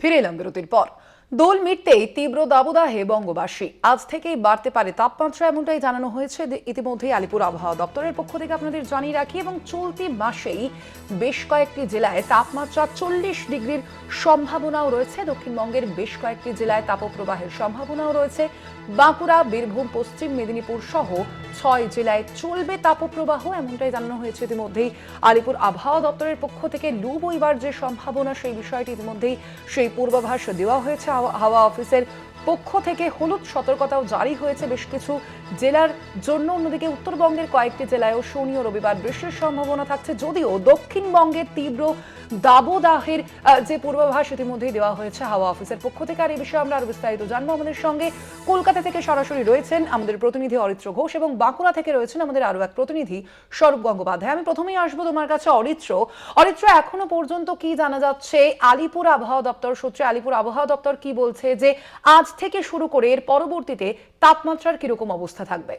ফিরে এলাম বিরতির পর দোল মিটতেই তীব্র দাবদাহে বঙ্গবাসী। আজ থেকেই বাড়তে পারে তাপমাত্রা, এমনটাই জানানো হয়েছে ইতিমধ্যেই আলিপুর আবহাওয়া দপ্তরের পক্ষ থেকে আপনাদের জানিয়ে রাখি এবং চলতি মাসেই বেশ কয়েকটি জেলায় তাপমাত্রা চল্লিশ ডিগ্রির সম্ভাবনাও রয়েছে। দক্ষিণবঙ্গের বেশ কয়েকটি জেলায় তাপপ্রবাহের সম্ভাবনাও রয়েছে। বাঁকুড়া, বীরভূম, পশ্চিম মেদিনীপুর সহ ছয় জেলায় চলবে তাপপ্রবাহ, এমনটাই জানানো হয়েছে ইতিমধ্যেই আলিপুর আবহাওয়া দপ্তরের পক্ষ থেকে। লু বইবার যে সম্ভাবনা, সেই বিষয়টি ইতিমধ্যেই সেই পূর্বাভাস দেওয়া হয়েছে হাওয়া- হাওয়া অফিসের পক্ষ থেকে হলুদ সতর্কতাও জারি হয়েছে বেশ কিছু জেলার জন্য। অন্যদিকে উত্তরবঙ্গের কয়েকটি জেলায়ও শনি ও রবিবার বৃষ্টির সম্ভাবনা থাকছে। যদিও দক্ষিণবঙ্গের তীব্র দাবদাহের যে পূর্বাভাস ইতিমধ্যেই দেওয়া হয়েছে হাওয়া অফিসের পক্ষ থেকে। আর এই বিষয়ে আমরা আরও বিস্তারিত জানব। আমাদের সঙ্গে কলকাতা থেকে সরাসরি রয়েছেন আমাদের প্রতিনিধি অরিত্র ঘোষ এবং বাঁকুড়া থেকে রয়েছেন আমাদের আরও এক প্রতিনিধি স্বরূপ গঙ্গোপাধ্যায়। আমি প্রথমেই আসব তোমার কাছে, অরিত্র। অরিত্র, এখনও পর্যন্ত কি জানা যাচ্ছে? আলিপুর আবহাওয়া দপ্তর সূত্রে আলিপুর আবহাওয়া দপ্তর কি বলছে যে আজ থেকে শুরু করে এর পরবর্তীতে তাপমাত্রার কীরকম অবস্থা থাকবে।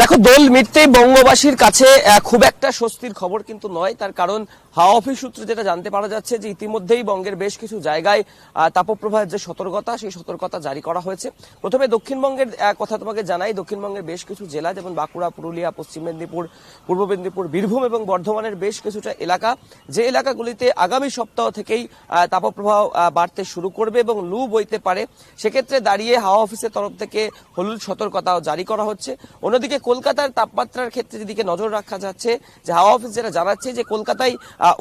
দেখো দোল মিটতেই বঙ্গবাসীর কাছে খুব একটা স্বস্তির খবর কিন্তু নয়, তার কারণ হাওয়া অফিস সূত্রে যেটা জানতে পারা যাচ্ছে যে ইতিমধ্যেই বঙ্গের বেশ কিছু জায়গায় তাপপ্রবাহের যে সতর্কতা, সেই সতর্কতা জারি করা হয়েছে। প্রথমে দক্ষিণবঙ্গের কথা তোমাকে জানাই, দক্ষিণবঙ্গের বেশ কিছু জেলা, যেমন বাঁকুড়া, পুরুলিয়া, পশ্চিম মেদিনীপুর, পূর্ব মেদিনীপুর, বীরভূম এবং বর্ধমানের বেশ কিছুটা এলাকা, যে এলাকাগুলিতে আগামী সপ্তাহ থেকেই তাপপ্রবাহ বাড়তে শুরু করবে এবং লু বইতে পারে। সেক্ষেত্রে দাঁড়িয়ে হাওয়া অফিসের তরফ থেকে হলুদ সতর্কতাও জারি করা হচ্ছে। অন্যদিকে কলকাতার তাপমাত্রার ক্ষেত্রে যেদিকে নজর রাখা যাচ্ছে, যে হাওয়া অফিস যেটা জানাচ্ছে যে কলকাতায়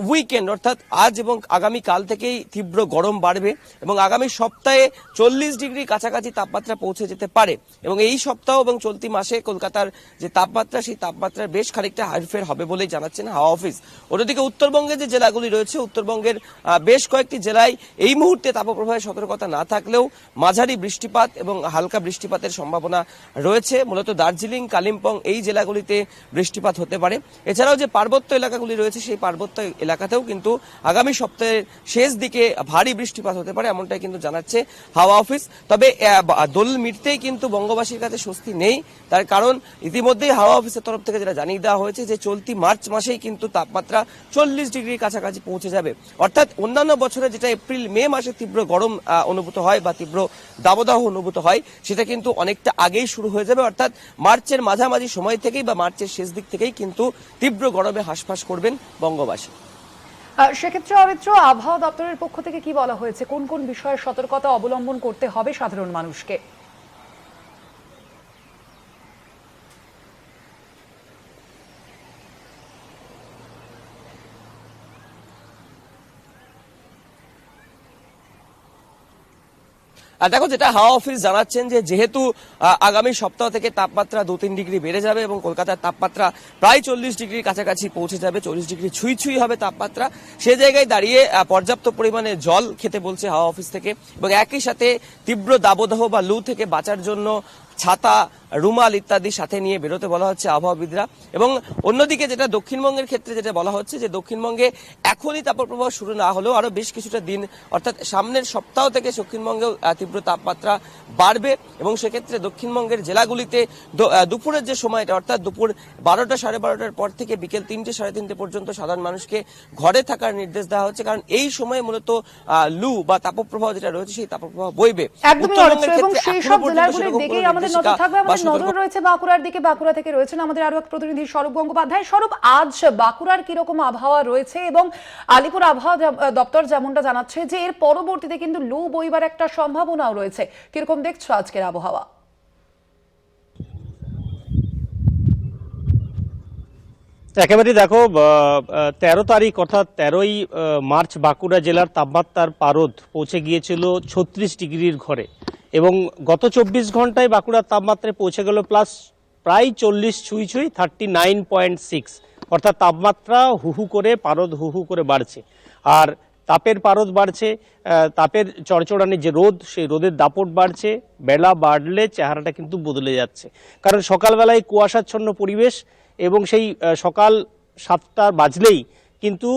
উইকেন্ড অর্থাৎ আজ এবং আগামী কাল থেকেই তীব্র গরম বাড়বে এবং আগামী সপ্তাহে চল্লিশ ডিগ্রি কাছাকাছি তাপমাত্রা পৌঁছে যেতে পারে। এবং এই সপ্তাহ এবং চলতি মাসে কলকাতার যে তাপমাত্রা, সেই তাপমাত্রার বেশ খানিকটা হারফের হবে বলেই জানাচ্ছেন হাওয়া অফিস। অন্যদিকে উত্তরবঙ্গের যে জেলাগুলি রয়েছে, উত্তরবঙ্গের বেশ কয়েকটি জেলায় এই মুহূর্তে তাপপ্রবাহের সতর্কতা না থাকলেও মাঝারি বৃষ্টিপাত এবং হালকা বৃষ্টিপাতের সম্ভাবনা রয়েছে। মূলত দার্জিলিং, কালিম্পং এই জেলাগুলিতে বৃষ্টিপাত হতে পারে। এছাড়াও যে পার্বত্য এলাকাগুলি রয়েছে, সেই পার্বত্য এলাকাতেও কিন্তু আগামী সপ্তাহের শেষ দিকে ভারী বৃষ্টিপাত হতে পারে, এমনটাই কিন্তু জানাচ্ছে হাওয়া অফিস। তবে দোল মিটতেই কিন্তু বঙ্গবাসীর কাছে স্বস্তি নেই। তার কারণ, ইতিমধ্যেই হাওয়া অফিসের তরফ থেকে যেটা জানিয়ে দেওয়া হয়েছে যে, চলতি মার্চ মাসেই কিন্তু তাপমাত্রা চল্লিশ ডিগ্রির কাছাকাছি পৌঁছে যাবে। অর্থাৎ, অন্যান্য বছরে যেটা এপ্রিল, মে মাসে তীব্র গরম অনুভূত হয় বা তীব্র দাবদাহ অনুভূত হয়, সেটা কিন্তু অনেকটা আগেই শুরু হয়ে যাবে। অর্থাৎ, মার্চের মাঝামাঝি সময় থেকেই বা মার্চের শেষ দিক থেকেই কিন্তু তীব্র গরমে হাসফাস করবেন বঙ্গবাসী। সেক্ষেত্রে অরিত্র, আবহাওয়া দপ্তরের পক্ষ থেকে কি বলা হয়েছে? কোন কোন বিষয়ে সতর্কতা অবলম্বন করতে হবে সাধারণ মানুষকে? দেখো যেটা হাওয়া অফিস জানাচ্ছেন যে যেহেতু আগামী সপ্তাহ থেকে তাপমাত্রা দু তিন ডিগ্রি বেড়ে যাবে এবং কলকাতার তাপমাত্রা প্রায় চল্লিশ ডিগ্রির কাছাকাছি পৌঁছে যাবে, চল্লিশ ডিগ্রি ছুঁই ছুঁই হবে তাপমাত্রা, সে জায়গায় দাঁড়িয়ে পর্যাপ্ত পরিমাণে জল খেতে বলছে হাওয়া অফিস থেকে এবং একই সাথে তীব্র দাবদাহ বা লু থেকে বাঁচার জন্য ছাতা রুমাল ইত্যাদি সাথে নিয়ে বেরোতে বলা হচ্ছে আবহাওয়াবিদরা। এবং অন্যদিকে যেটা দক্ষিণবঙ্গের ক্ষেত্রে যেটা বলা হচ্ছে যে দক্ষিণবঙ্গে এখনই তাপপ্রবাহ শুরু না হলেও আরও বেশ কিছুটা দিন অর্থাৎ সামনের সপ্তাহ থেকে দক্ষিণবঙ্গেও তীব্র তাপমাত্রা বাড়বে। এবং সেক্ষেত্রে দক্ষিণবঙ্গের জেলাগুলিতে দুপুরের যে সময়টা অর্থাৎ দুপুর বারোটা সাড়ে বারোটার পর থেকে বিকেল তিনটে সাড়ে তিনটে পর্যন্ত সাধারণ মানুষকে ঘরে থাকার নির্দেশ দেওয়া হচ্ছে। কারণ এই সময়ে মূলত আহ, লু বা তাপপ্রবাহ যেটা রয়েছে সেই তাপপ্রবাহ বইবে। উত্তরবঙ্গের ক্ষেত্রে আমাদের নজর থাকবে আমাদের নজর রয়েছে বাঁকুড়ার দিকে। বাঁকুড়া থেকে রয়েছেন আমাদের আরও এক প্রতিনিধি স্বরূপ গঙ্গোপাধ্যায়। স্বরূপ আজ বাঁকুড়ার কীরকম আবহাওয়া রয়েছে এবং আলিপুর আবহাওয়া দপ্তর যেমনটা জানাচ্ছে যে এর পরবর্তীতে কিন্তু লু বইবার একটা সম্ভাবনাও রয়েছে। কীরকম দেখছ আজকের আবহাওয়া? একেবারে দেখো তেরো তারিখ অর্থাৎ তেরোই মার্চ বাঁকুড়া জেলার তাপমাত্রার পারদ পৌঁছে গিয়েছিল ছত্রিশ ডিগ্রির ঘরে। এবং গত চব্বিশ ঘন্টায় বাঁকুড়ার তাপমাত্রায় পৌঁছে গেল প্লাস প্রায় চল্লিশ ছুঁই ছুঁই থার্টি নাইন পয়েন্ট সিক্স অর্থাৎ তাপমাত্রা হুহু করে, পারদ হুহু করে বাড়ছে। আর তাপের পারদ বাড়ছে তাপের চড়চড়ানি যে রোদ, সেই রোদের দাপট বাড়ছে, বেলা বাড়লে চেহারাটা কিন্তু বদলে যাচ্ছে। কারণ সকালবেলায় কুয়াশাচ্ছন্ন পরিবেশ এবং সেই সকাল সাতটা বাজলেই কিন্তু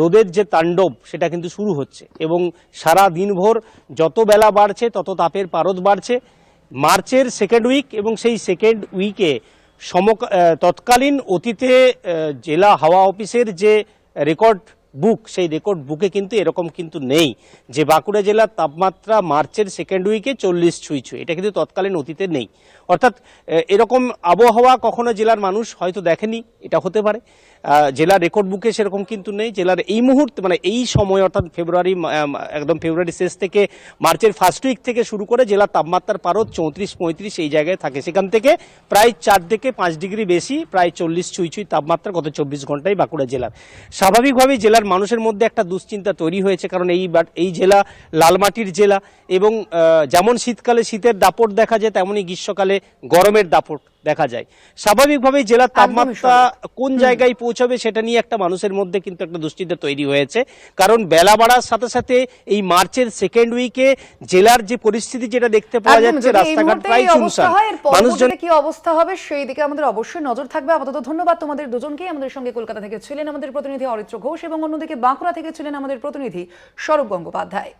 রোদের যে তাণ্ডব, সেটা কিন্তু শুরু হচ্ছে। এবং সারা দিনভর যত বেলা বাড়ছে, তত তাপের পারদ বাড়ছে। মার্চের সেকেন্ড উইক এবং সেই সেকেন্ড উইকে সম তৎকালীন অতীতে জেলা হাওয়া অফিসের যে রেকর্ড বুক সেই রেকর্ড বুকে কিন্তু এরকম কিন্তু নেই যে বাঁকুড়া জেলার তাপমাত্রা মার্চের সেকেন্ড উইকে চল্লিশ ছুঁই ছুঁই। এটা কিন্তু তৎকালীন অতীতে নেই। অর্থাৎ এরকম আবহাওয়া কখনো জেলার মানুষ হয়তো দেখেনি, এটা হতে পারে। জেলার রেকর্ড বুকে সেরকম কিন্তু নেই। জেলার এই মুহূর্তে মানে এই সময়, অর্থাৎ ফেব্রুয়ারি একদম ফেব্রুয়ারি শেষ থেকে মার্চের ফার্স্ট উইক থেকে শুরু করে জেলার তাপমাত্রার পারদ চৌত্রিশ পঁয়ত্রিশ এই জায়গায় থাকে। সেখান থেকে প্রায় চার থেকে পাঁচ ডিগ্রি বেশি, প্রায় চল্লিশ ছুঁই ছুঁই তাপমাত্রা গত চব্বিশ ঘন্টায় বাঁকুড়া জেলার। স্বাভাবিকভাবেই জেলার মানুষের মধ্যে একটা দুশ্চিন্তা তৈরি হয়েছে, কারণ এই এই জেলা লালমাটির জেলা এবং যেমন শীতকালে শীতের দাপট দেখা যায় তেমনই গ্রীষ্মকালে গরমের দাপট দেখা যায়। স্বাভাবিকভাবেই জেলার তাপমাত্রা কোন জায়গায় পৌঁছাবে সেটা নিয়ে একটা মানুষের মধ্যে কিন্তু একটা দুশ্চিন্তা তৈরি হয়েছে। কারণ বেলা বাড়ার সাথে সাথে এই মার্চের সেকেন্ড উইকে জেলার যে পরিস্থিতি যেটা দেখতে পাওয়া যাচ্ছে রাস্তাঘাট প্রায় এর মানুষজন কি অবস্থা হবে সেই দিকে আমাদের অবশ্যই নজর থাকবে। আপাতত ধন্যবাদ তোমাদের দুজনকে। আমাদের সঙ্গে কলকাতা থেকে ছিলেন আমাদের প্রতিনিধি অরিত্র ঘোষ এবং অন্যদিকে বাঁকুড়া থেকে ছিলেন আমাদের প্রতিনিধি স্বরূপ গঙ্গোপাধ্যায়।